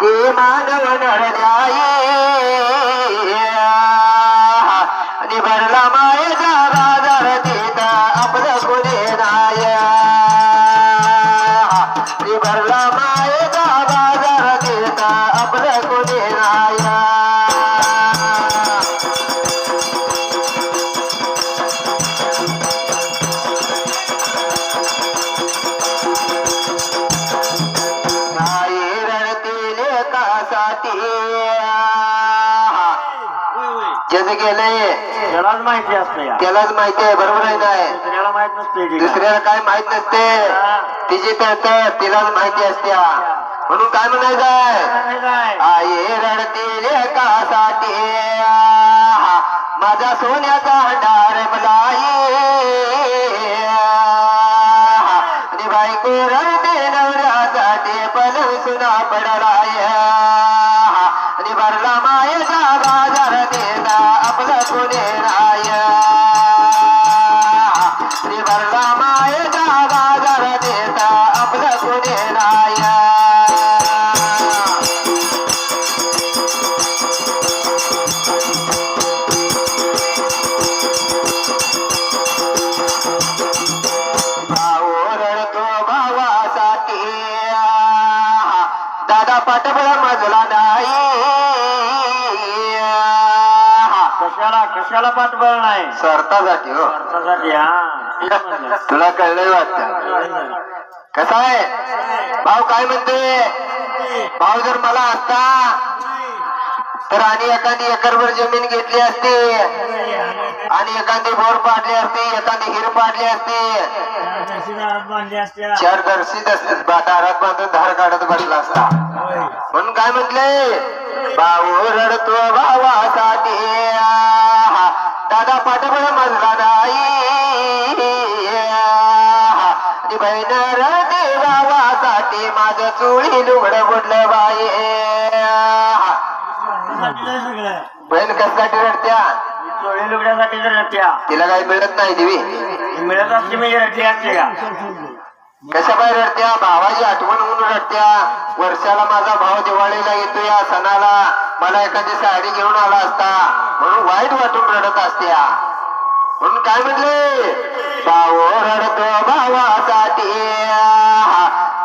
ते मानव नरजाई भरला त्यालाच माहिती असते त्यालाच माहिती आहे बरोबर आहे नाही दुसऱ्याला माहीत नसते दुसऱ्याला काय माहीत नसते. तिची तर तिलाच माहिती असते. म्हणून काय म्हणायचं आहे? काय काय आई रडतील कासाठी. माझा सोन्याचा हंडार मलाई कशाला कशाला पाठबळ नाही? स्वार्थासाठी हो. अर्थासाठी हा. तुला कळलंय वाटत. कसा आहे? भाऊ काय म्हणते भाऊ जर मला असता तर आणि एखादी एकरभर जमीन घेतली असती आणि एखादी बोर पाडली असती एखादी हिर पाडली असती चार दर्शित असतात दारात बांधून धार काढत बसला असता. म्हणून काय म्हटले भाऊ रडतो भावासाठी. दादा पाठबळ मजला नाही. आणि बहीण रडते भावासाठी माझं चुळी लुगडं बुडलं बाई. बहीण कशासाठी रडत्या? चोळी लुगड्यासाठी रट्या तिला काही मिळत नाही देवी. मिळत असते मी रट्टी असते का? कशा रडत्या? भावाची आठवण होऊन रडत्या. वर्षाला माझा भाव दिवाळीला येतो या सणाला. मला एखादी साडी घेऊन आला असता. म्हणून वाईट वाटून रडत असत्या. म्हणून काय म्हटले? भाऊ रडतो भावासाठी.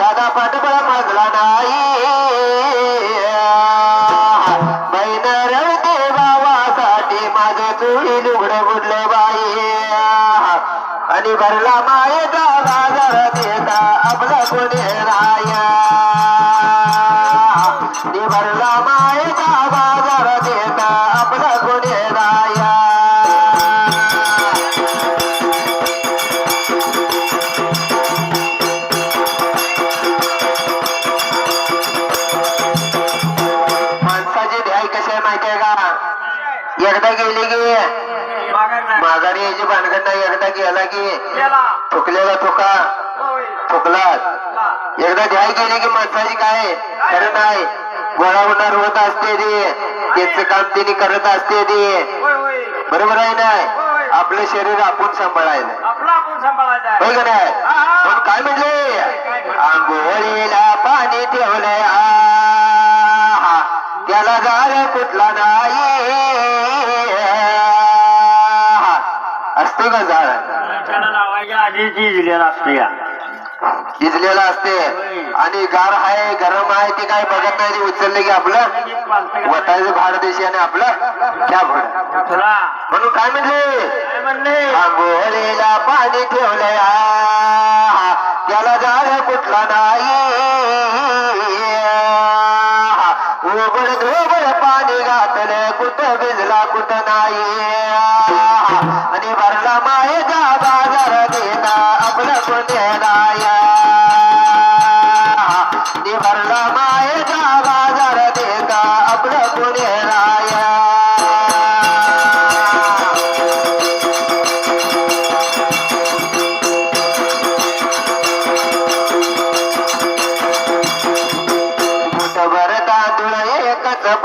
दादा पाठबळ मागला नाही. बहीण रडते भावासाठी. माझं चोळी लुगडं बुडलं बाई. आणि भरला मायेचा देता आपला कोणी राया. खरं नाही गोळा होणार होत असते त्याचं काम तिने करत असते. बरोबर आहे नाही? आपलं शरीर आपण सांभाळायचं आपला आपण सांभाळायचा आहे. होय का नाही? हा, हा. पण काय आंघोळीला पाणी ठेवलंय. त्याला गाळ कुठला नाही? असतो का झाड लावायच्या आधी झिजलेला असते या. भिजलेला असते. आणि गार आहे गरम आहे ते काय बघत नाही ते उचलले की आपलं वतायचं भाड देशी आणि आपलं त्या भड. तुला म्हणून काय म्हणले? आंघोळीला पाणी ठेवलंय. त्याला जाळ कुठला नाही. उबड धोबड पाणी घातलं कुठं भिजला कुठं नाही. आणि भरला मायेचा बाजार देता आपलं कोणी नाही.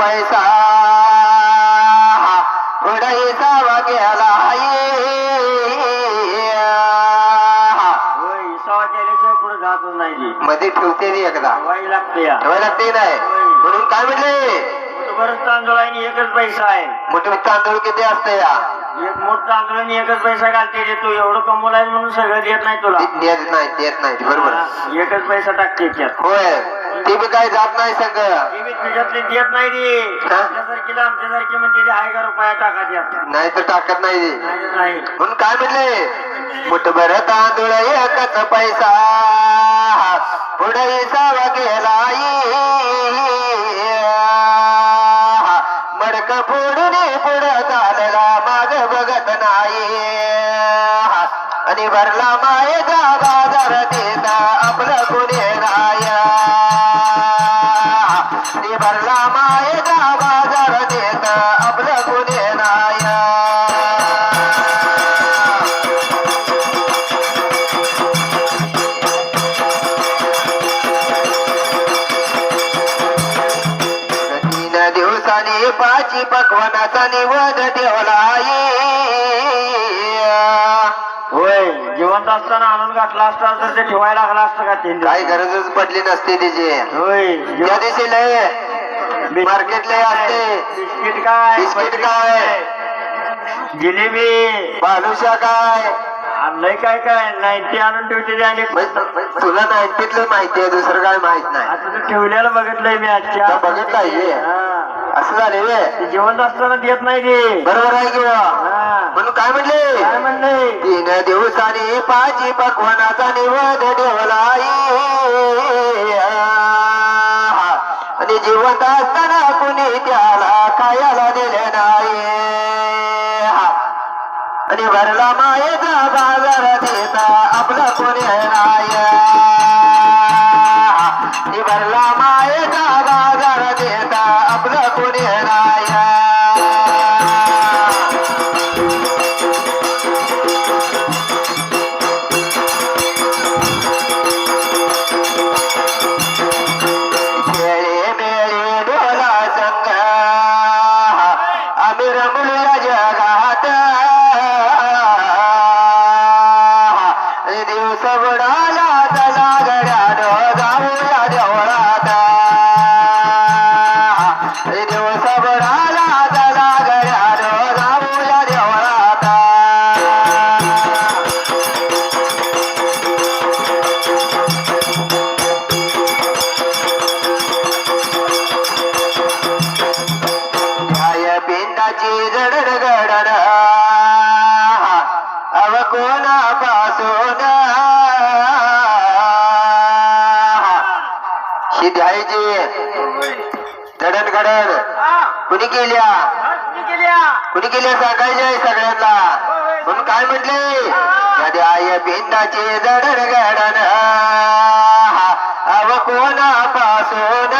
पैसा. नाही. ती मध्ये ठेवते एकदा. ठेवायला लागते नाही. म्हणून काय म्हणले बरंच तांदूळ आहे आणि एकच पैसा आहे. मोठे तांदूळ किती असते या? एक मोठ तांदूळ आणि एकच पैसा घालते रे तू. एवढं कमवलं आहे म्हणून सगळं देत नाही तुला. ते देत नाही देत नाही बरोबर. एकच पैसा टाकते त्यात. होय. ते बी काय जात नाही सगळं. ते बी तुझ्यातले देत नाही रे. हा? आमच्यासारखी म्हणजे हाय का रुपया टाका त्यात. नाही तर टाकत नाही नाही नाही. म्हणून काय म्हणले? मुठभर तांदूळ एकच पैसा. पुढे सावा गेला भरला मायेचा बाजार देता आपलं कुणी राया. भरला मायेचा बाजार देता आपलं कुणी राया. तीन दिवसांनी पाची पकवानाचा निवद ठेवला होय जिवंत असताना आणून घातला असता तर ते ठेवायला लागला असतं का तीन काही गरजच पडली नसते तिची. होय त्या दिवशी लय मार्केट लय असते. बिस्किट काय? बिस्किट काय? जिलेबी? बालुशा काय? आणलंय काय काय? नाही ते आणून ठेवते ते आणि तुला नाही तिथलं माहिती आहे दुसरं काय माहीत नाही. आता तू ठेवलेलं बघितलंय मी आजच्या. बघितलंय. असं झाले वे ते जिवंत असताना देत नाही ते. बरोबर आहे किंवा. म्हणून काय म्हणले? काय म्हणलंय पाजी दिवसांनी पाची पकवानाचा निवद ठेवला आणि जिवंत असताना कुणी त्याला खायला दिले नाही. आणि भरला मायेचा बाजार देता आपला कोणी नाही. भरला मायेचा बाजार देता आपला कोणी नाही. दिवस बुडाला चला गड्यानो जाऊया देवळात. दिवस बुडाला चला गड्यानो जाऊया देवळात. न्याय पिंडाची गडड गडड अव कोणापासून शिध्यायची दडण घडण कुणी केल्या? कुणी केल्या सांगायचे सगळ्यांना? म्हणून काय म्हटले? आय भिंदाची जडण घडण अव कोणापासून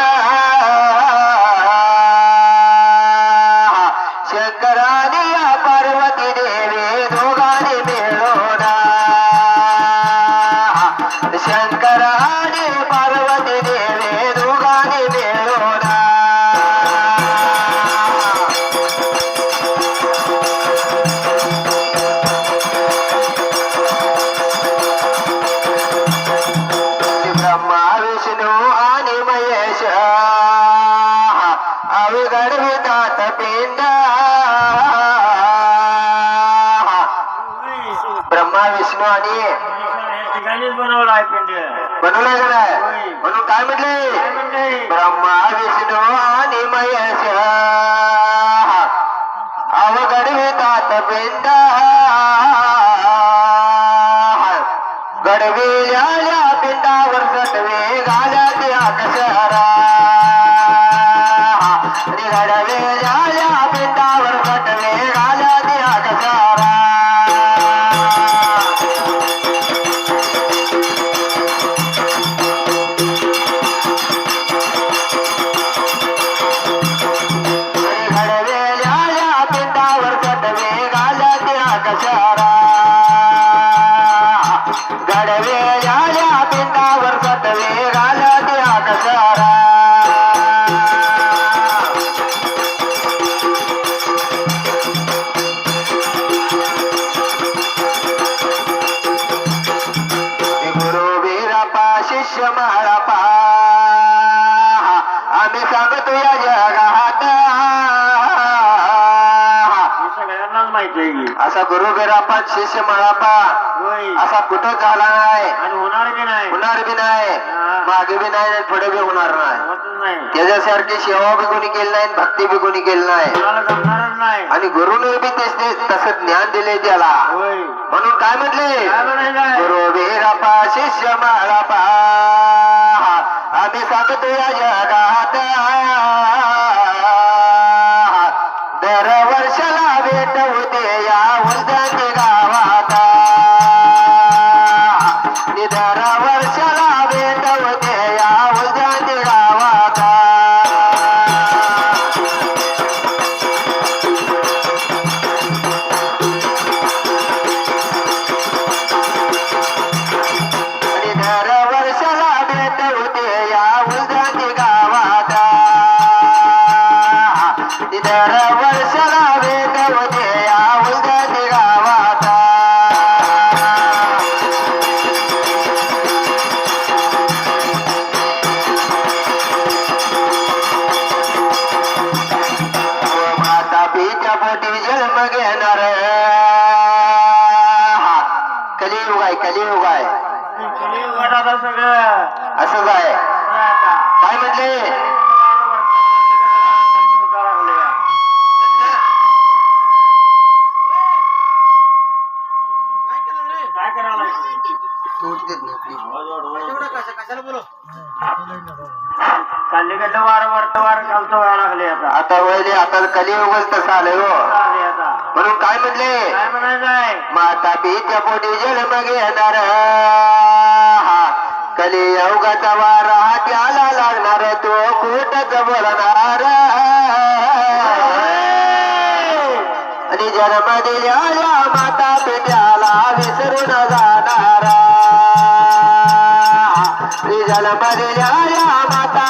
बनवलंय का नाही? म्हणून काय म्हटले? असा गुरु बिरापा शिष्य मळापा असा कुठं झाला नाही. आणि होणार बी नाही. होणार बी नाही. मागे बी नाही पुढे बी होणार नाही. त्याच्यासारखी सेवा बी कोणी केली नाही आणि भक्ती बी कोणी केली नाही. आणि गुरुने बी तेच ते तसं ज्ञान दिले त्याला. म्हणून काय म्हटले? गुरु वीरपा शिष्य माळापा आम्ही सांगतो या जगात. नि पोटी जन्म घेणार कलियुग आहे कलियुग आहे कलियुगात आता सगळं असंच आहे आता काय म्हटले काय करायला चालली कडलं वार वारत वार घालतो व्हायला लागले आता. आता वळले आता कलियुगच तसं आलंय हो. चालले आता. म्हणून काय म्हटले काय म्हणायचं आहे माता पित्या पोटी जन्म घेणार कलियुगाचा वारा त्याला लागणार तो खोटच बोलणार. आणि जन्म दिलेल्या माता पित्याला विसरून जाणार. जन्म दिलेल्या माता